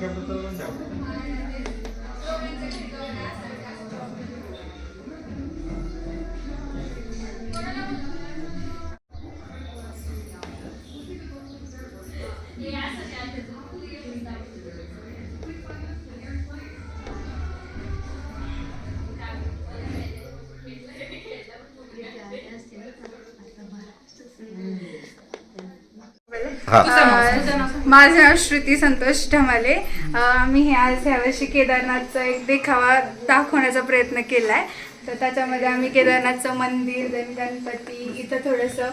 garotas do céu. E essa é a pergunta que eu माझं नाव श्रुती संतोष ढमाले. आम्ही हे आज ह्यावर्षी केदारनाथचा एक देखावा दाखवण्याचा प्रयत्न केलाय. तर त्याच्यामध्ये आम्ही केदारनाथचं मंदिर गणपती इथं थोडंसं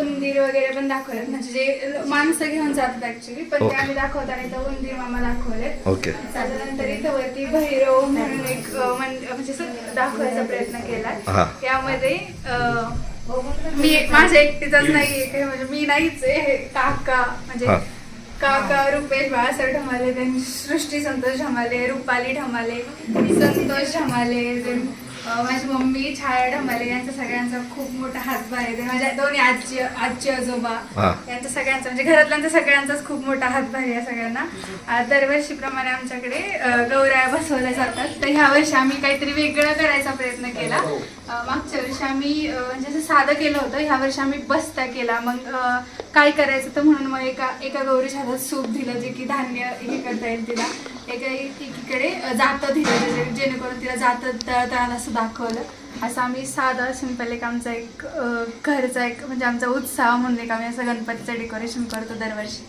उंदीर वगैरे पण दाखवलेत. म्हणजे जे माणसं घेऊन जातात ऍक्च्युली पण ते. आम्ही दाखवताना इथं उंदीर मामा दाखवलेत. ओके त्याच्यानंतर इथं वरती भैरव म्हणून एक म्हणजे दाखवायचा प्रयत्न केलाय. हा. यामध्ये अं, मी माझ्या एकटीचाच नाहीये काही म्हणजे मी नाहीच आहे काका म्हणजे हा. काका रुपेश बाळासाहेब ढमाले then सृष्टी संतोष ढमाले रुपाली ढमाले संतोष ढमाले then, अं, माझी मम्मी छाया ढमाले यांचा सगळ्यांचा खूप मोठा हातभार आहे. माझ्या दोन्ही आजी आजी आजोबा हा. यांचा सगळ्यांचा म्हणजे घरातल्यांचा सगळ्यांचाच खूप मोठा हातभार आहे या सगळ्यांना. दरवर्षीप्रमाणे आमच्याकडे गौराया बसवल्या जातात. तर ह्या वर्षी आम्ही काहीतरी वेगळं करायचा प्रयत्न केला. अं, मागच्या वर्षी आम्ही म्हणजे असं साधं केलं होतं. ह्या वर्षी आम्ही बस्ता केला. मग काय करायचं तर म्हणून मग एका एका गौरीच्या हातात सूप दिलं जे की धान्य हे करता येईल तिला. एका एकीकडे जातं दिलं जे- जेणेकरून तिला जातं तळताना असं दाखवलं. असं आम्ही साधा सिंपल एक आमचा एक घरचा एक म्हणजे आमचा उत्साह म्हणून एक आम्ही असं गणपतीचं डेकोरेशन करतो दरवर्षी.